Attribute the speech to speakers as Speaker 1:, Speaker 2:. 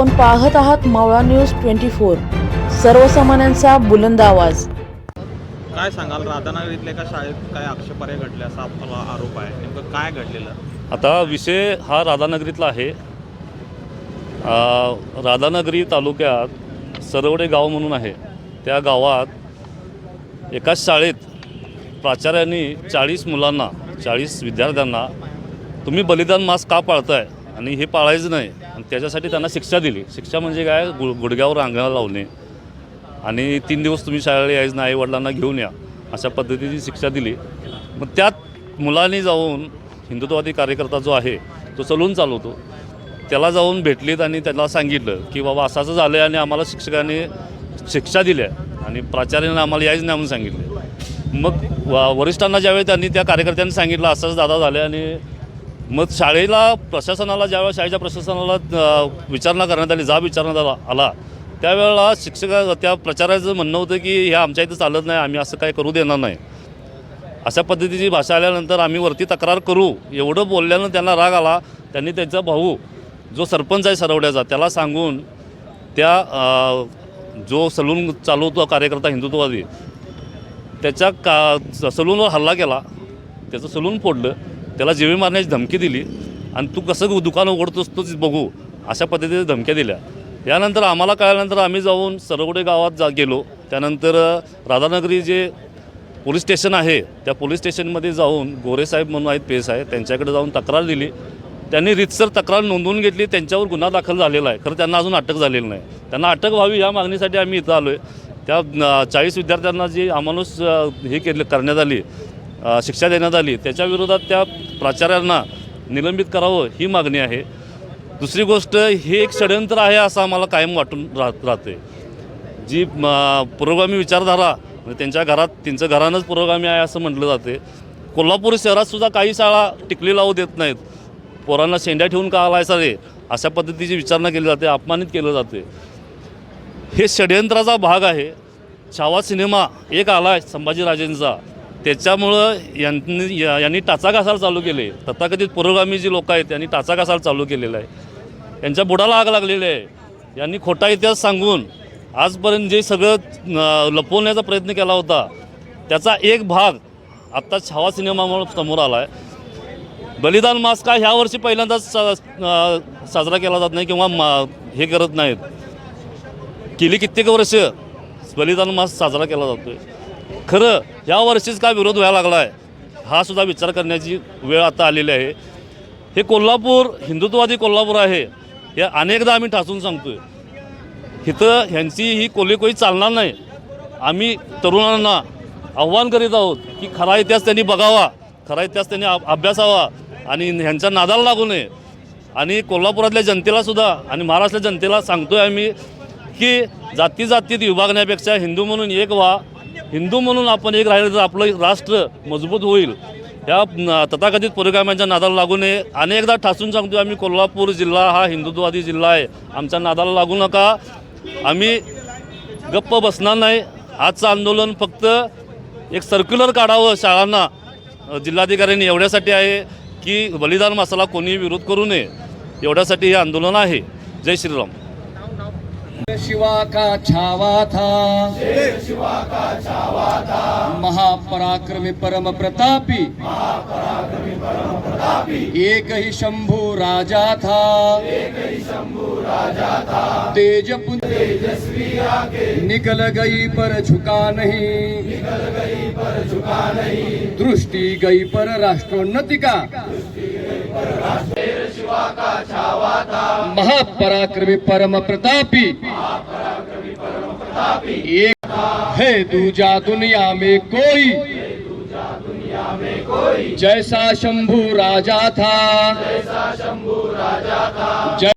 Speaker 1: आपण पाहत आहात मावळा न्यूज ट्वेंटी फोर. सर्वसामान्यांचा बुलंद आवाज.
Speaker 2: काय सांगाल? राधानगर इथल्या एका शाळेत काय आक्षेपार्ह घडले असा आपला आरोप आहे. नेमकं काय घडलेलं?
Speaker 3: आता विषय हा राधानगरीतला आहे. राधानगरी तालुक्यात सरवडे गाव म्हणून आहे. त्या गावात एकाच शाळेत प्राचार्यांनी चाळीस मुलांना चाळीस विद्यार्थ्यांना तुम्ही बलिदान मास का पाळताय? आणि हे पाळायचं नाही. आणि त्याच्यासाठी त्यांना शिक्षा दिली. शिक्षा म्हणजे काय? गु गुडघ्यावर अंगाला लावणे. आणि तीन दिवस तुम्ही शाळेला यायचं नाही आईवडिलांना घेऊन या अशा पद्धतीची शिक्षा दिली. मग त्यात मुलांनी जाऊन हिंदुत्ववादी कार्यकर्ता जो आहे तो चलून चालवतो. त्याला जाऊन भेटलीत आणि त्याला सांगितलं की बाबा असं असं झालं आहे आणि आम्हाला शिक्षकांनी शिक्षा दिल्या आणि प्राचार्यानं आम्हाला यायचं नाही म्हणून सांगितलं. मग व- वरिष्ठांना ज्यावेळी त्यांनी त्या कार्यकर्त्यांनी सांगितलं असंच दादा झालं आणि मग शाळेला प्रशासनाला ज्यावेळेला शाळेच्या प्रशासनाला विचारणा करण्यात आली जाब विचारण्यात आला आला त्यावेळेला शिक्षका त्या प्रचाराचं म्हणणं होतं की हे आमच्या इथं चालत नाही आम्ही असं काय करू देणार नाही. अशा पद्धतीची भाषा आल्यानंतर आम्ही वरती तक्रार करू एवढं बोलल्यानं त्यांना राग आला त्यांनी त्यांचा भाऊ जो सरपंच आहे सरवड्याचा त्याला सांगून त्या जो सलून चालवतो कार्यकर्ता हिंदुत्ववादी त्याच्या का सलूनवर हल्ला केला त्याचं सलून फोडलं त्याला जीवे मारण्याची धमकी दिली आणि तू कसं दुकान उघडतोस तोच बघू अशा पद्धतीने धमक्या दिल्या. यानंतर आम्हाला कळल्यानंतर आम्ही जाऊन सरवडे गावात जा गेलो. त्यानंतर राधानगरी जे पोलीस स्टेशन आहे त्या पोलीस स्टेशनमध्ये जाऊन गोरेसाहेब म्हणून आहेत पेस आहे त्यांच्याकडे जाऊन तक्रार दिली. त्यांनी रितसर तक्रार नोंदवून घेतली त्यांच्यावर गुन्हा दाखल झालेला आहे. खरं त्यांना अजून अटक झालेली नाही. त्यांना अटक व्हावी या मागणीसाठी आम्ही इथं आलो आहे त्या चाळीस विद्यार्थ्यांना जी अमानुष हे केलं करण्यात आली शिक्षा देण्यात आली. त्याच्या विरोधात त्या प्राचार्यांना निलंबित करावं ही मागणी आहे. दुसरी गोष्ट हे एक षडयंत्र आहे असं आम्हाला कायम वाटून राहत राहते जी पुरोगामी विचारधारा म्हणजे त्यांच्या घरात त्यांचं घरानंच पुरोगामी आहे असं म्हटलं जाते कोल्हापूर शहरातसुद्धा काही शाळा टिकली लावू देत नाहीत. पोरांना शेंड्या ठेवून का आलायचा रे? अशा पद्धतीची विचारणा केली जाते अपमानित केलं जाते हे षडयंत्राचा भाग आहे. छावा सिनेमा एक आला आहे संभाजीराजेंचा. त्याच्यामुळं यांनी या- यांनी टाचा घासायला चालू केले. तथाकथित पुरोगामी जी लोक आहेत त्यांनी टाचा घासायला चालू केलेला आहे. यांच्या बुडाला आग लागलेली आहे. यांनी खोटा इतिहास सांगून आजपर्यंत जे सगळं अं, लपवण्याचा प्रयत्न केला होता त्याचा एक भाग आत्ता छावा सिनेमामुळे समोर आला आहे बलिदान मास का ह्या वर्षी पहिल्यांदाच सा अं, साजरा केला जात नाही किंवा मा हे करत नाहीत. गेली कित्येक वर्ष बलिदान मास साजरा केला जातोय. खरं ह्या वर्षीच का विरोध व्हायला लागला आहे हा सुद्धा विचार करण्याची वेळ आता आलेली आहे. हे कोल्हापूर हिंदुत्ववादी कोल्हापूर आहे हे अनेकदा आम्ही ठासून सांगतोय. इथं ह्यांची ही कोलीकोई चालणार नाही. आम्ही तरुणांना आव्हान करीत आहोत की खरा इतिहास त्यांनी बघावा खरा इतिहास त्यांनी अभ्यासावा आणि ह्यांच्या नादाला लागू नये. आणि कोल्हापुरातल्या जनतेलासुद्धा आणि महाराष्ट्रातल्या जनतेला सांगतोय आम्ही की जाती जातीत विभागण्यापेक्षा हिंदू म्हणून एक व्हा हिंदू म्हणून आपण एक राहिलं तर आपलं राष्ट्र मजबूत होईल. या तथाकथित पुरोगाम्यांच्या नादाला लागू नये. अनेकदा ठासून सांगतो आम्ही कोल्हापूर जिल्हा हा हिंदुत्ववादी जिल्हा आहे. आमच्या नादाला लागू नका. आम्ही गप्प बसणार नाही. आजचं आंदोलन फक्त एक सर्क्युलर काढावं शाळांना जिल्हाधिकाऱ्यांनी एवढ्यासाठी आहे की बलिदान मासाला कोणी विरोध करू नये. एवढ्यासाठी हे आंदोलन आहे. जय श्रीराम.
Speaker 4: शिवा का छावा था। शिवा का छावा था महापराक्रमी परम प्रतापी। महापराक्रमी परम प्रतापी एक ही शंभु राजा था। एक ही शंभु राजा था तेज तेजस्वी आगे निकल गई पर झुका नहीं। निकल गई पर झुका नहीं दृष्टि गई पर राष्ट्रोन्नति का। शिवा का छावा था महापराक्रमी परम प्रतापी। एक है दूजा दुनिया में कोई। जैसा शंभू राजा था जय